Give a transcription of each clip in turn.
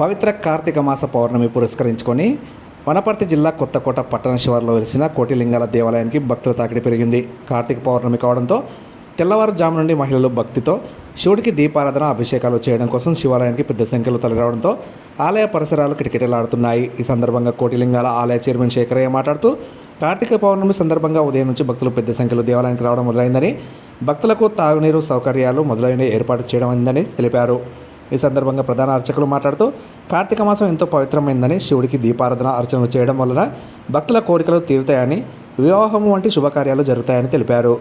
పవిత్ర కార్తీక మాస పౌర్ణమి పురస్కరించుకొని వనపర్తి జిల్లా కొత్తకోట పట్టణ శివారులో వెలిసిన కోటిలింగాల దేవాలయానికి భక్తుల తాకిడి పెరిగింది. కార్తీక పౌర్ణమి కావడంతో తెల్లవారుజాము నుండి మహిళలు భక్తితో శివుడికి దీపారాధన అభిషేకాలు చేయడం కోసం శివాలయానికి పెద్ద సంఖ్యలో తలరావడంతో ఆలయ పరిసరాలు కిటకిటలాడుతున్నాయి. ఈ సందర్భంగా కోటిలింగాల ఆలయ చైర్మన్ శేఖరయ్య మాట్లాడుతూ కార్తీక పౌర్ణమి సందర్భంగా ఉదయం నుంచి భక్తులు పెద్ద సంఖ్యలో దేవాలయానికి రావడం మొదలైందని భక్తులకు తాగునీరు సౌకర్యాలు మొదలైన ఏర్పాటు చేయడం అయిందని తెలిపారు. ఈ సందర్భంగా ప్రధాన అర్చకులు మాట్లాడుతూ కార్తీక మాసం ఎంతో పవిత్రమైందని శివుడికి దీపారాధన అర్చనలు చేయడం వలన భక్తుల కోరికలు తీరుతాయని వివాహం వంటి శుభకార్యాలు జరుగుతాయని తెలిపారు.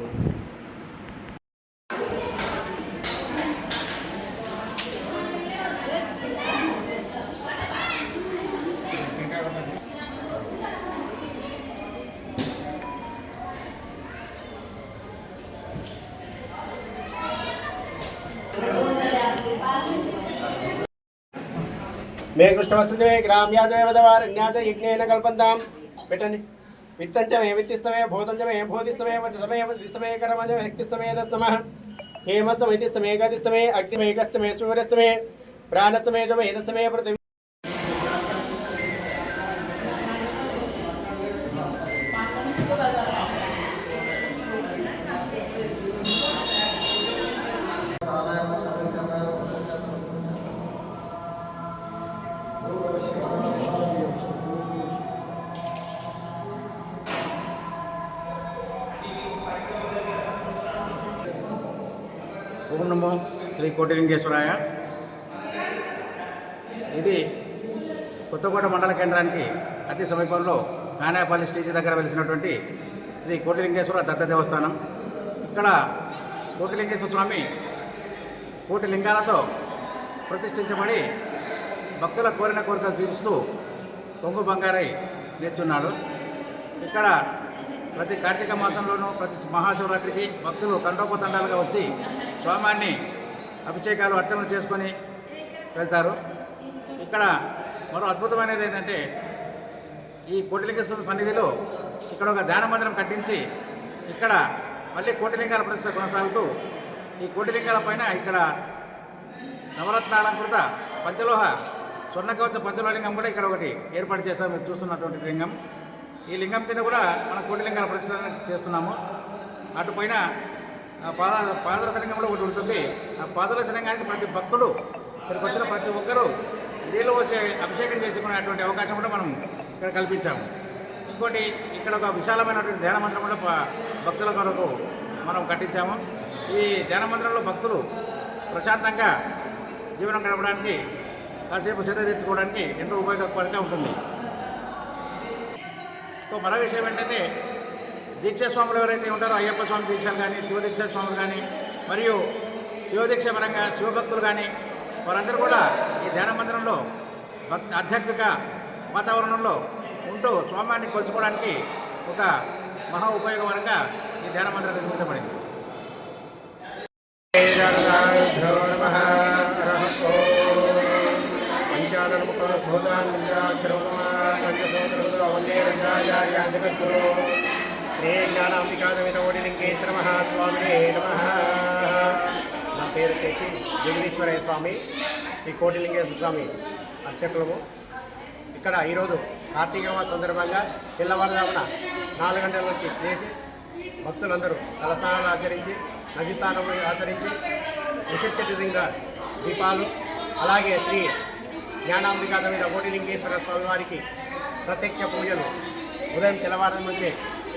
మే కృష్ణవస్తుజే గ్రామ్యాజయవదవారణ్యాజ యజ్ఞేన కల్పంతాం. పెట్టండి. విత్తంచ మే విత్తిస్తమే భూతంచ మే భూతిస్తమే వజతమే వజిస్తమే కరమజ వ్యక్తిస్తమే దస్తమ హేమస్తమైతిస్తమే గతిస్తమే అగ్నిమేకస్తమే సూర్యస్తమే ప్రాణస్తమే జమేదస్తమే పృథివీ ఓం నమో శ్రీ కోటిలింగేశ్వరాయ. ఇది కొత్తకోట మండల కేంద్రానికి అతి సమీపంలో కానాయపల్లి స్టేజ్ దగ్గర వెలిసినటువంటి శ్రీ కోటిలింగేశ్వర దత్త దేవస్థానం. ఇక్కడ కోటిలింగేశ్వర స్వామి కోటి లింగాలతో ప్రతిష్ఠించబడి భక్తుల కోరిన కోరికలు తీరుస్తూ కొంగు బంగారై నేర్చున్నాడు. ఇక్కడ ప్రతి కార్తీక మాసంలోనూ ప్రతి మహాశివరాత్రికి భక్తులు తండోపతండాలుగా వచ్చి స్వామాన్ని అభిషేకాలు అర్చనలు చేసుకొని వెళ్తారు. ఇక్కడ మరో అద్భుతమైనది ఏంటంటే ఈ కోటిలింగేశ్వరం సన్నిధిలో ఇక్కడ ఒక ధ్యాన మందిరం కట్టించి ఇక్కడ మళ్ళీ కోటిలింగాల ప్రతిష్ట కొనసాగుతూ ఈ కోటిలింగాల పైన ఇక్కడ నవరత్నాలంకృత పంచలోహ స్వర్ణకవచ పంచలోహలింగం కూడా ఇక్కడ ఒకటి ఏర్పాటు చేస్తాం మీరు చూస్తున్నటువంటి లింగం. ఈ లింగం కింద కూడా మనం కోటిలింగాల ప్రతిష్ట చేస్తున్నాము. అటుపైన ఆ పాద పాదరసలింగం కూడా ఒకటి ఉంటుంది. ఆ పాదరసలింగానికి ప్రతి భక్తుడు ఇక్కడికి వచ్చిన ప్రతి ఒక్కరూ నీళ్ళు వచ్చే అభిషేకం చేసుకునేటువంటి అవకాశం కూడా మనం ఇక్కడ కల్పించాము. ఇంకోటి ఇక్కడ ఒక విశాలమైనటువంటి ధ్యాన మందిరం కూడా భక్తుల కొరకు మనం కట్టించాము. ఈ ధ్యాన మందిరంలో భక్తులు ప్రశాంతంగా జీవనం గడపడానికి కాసేపు సేద తెచ్చుకోవడానికి ఎంతో ఉపయోగపడితే ఉంటుంది. ఇంకో మరో విషయం ఏంటంటే దీక్షా స్వాములు ఎవరైతే ఉంటారో అయ్యప్ప స్వామి దీక్షలు కానీ శివదీక్ష స్వాములు కానీ మరియు శివదీక్ష పరంగా శివభక్తులు కానీ వారందరూ కూడా ఈ ధ్యాన మందిరంలో భక్తి ఆధ్యాత్మిక వాతావరణంలో ఉంటూ స్వామాన్ని కొలుచుకోవడానికి ఒక మహా ఉపయోగకరంగా ఈ ధ్యాన మందిరం నిర్మించబడింది. శ్రీ జ్ఞానాంబికాదమితోడిలింగేశ్వర మహాస్వామినే నమ నా పేరు వచ్చేసి జగదీశ్వరయ్య స్వామి శ్రీ కోటిలింగేశ్వర స్వామి అర్చకులము. ఇక్కడ ఈరోజు కార్తీక మాస సందర్భంగా తెల్లవారుజామున నాలుగు గంటల నుంచి లేచి భక్తులందరూ తలస్నానాలు ఆచరించి నది స్నానం ఆచరించి విశిష్టంగా దీపాలు అలాగే శ్రీ జ్ఞానాంబికా మీద కోటిలింగేశ్వర స్వామివారికి ప్రత్యక్ష పూజలు. ఉదయం తెల్లవారు నుంచే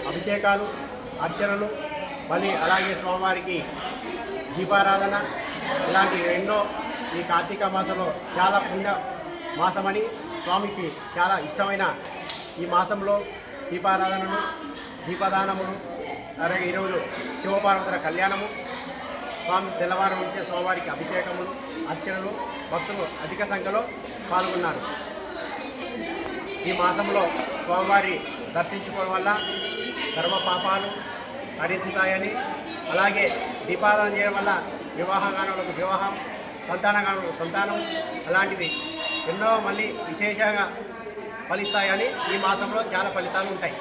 అభిషేకాలు అర్చనలు మళ్ళీ అలాగే స్వామివారికి దీపారాధన. ఇలాంటి ఎన్నో ఈ కార్తీక మాసంలో చాలా పుణ్య మాసమని స్వామికి చాలా ఇష్టమైన ఈ మాసంలో దీపారాధనలు దీపదానములు అలాగే ఈరోజు శివపార్వతుల కళ్యాణము స్వామి తెల్లవారు నుంచే స్వామివారికి అభిషేకములు అర్చనలు భక్తులు అధిక సంఖ్యలో పాల్గొన్నారు. ఈ మాసంలో స్వామివారి దర్శించుకోవడం వల్ల సర్వ పాపాలు హరించుతాయని అలాగే దీపారాధన చేయడం వల్ల వివాహగానులకు వివాహం సంతానగానులకు సంతానం అలాంటివి ఎన్నో మళ్ళీ విశేషంగా ఫలిస్తాయని ఈ మాసంలో చాలా ఫలితాలు ఉంటాయి.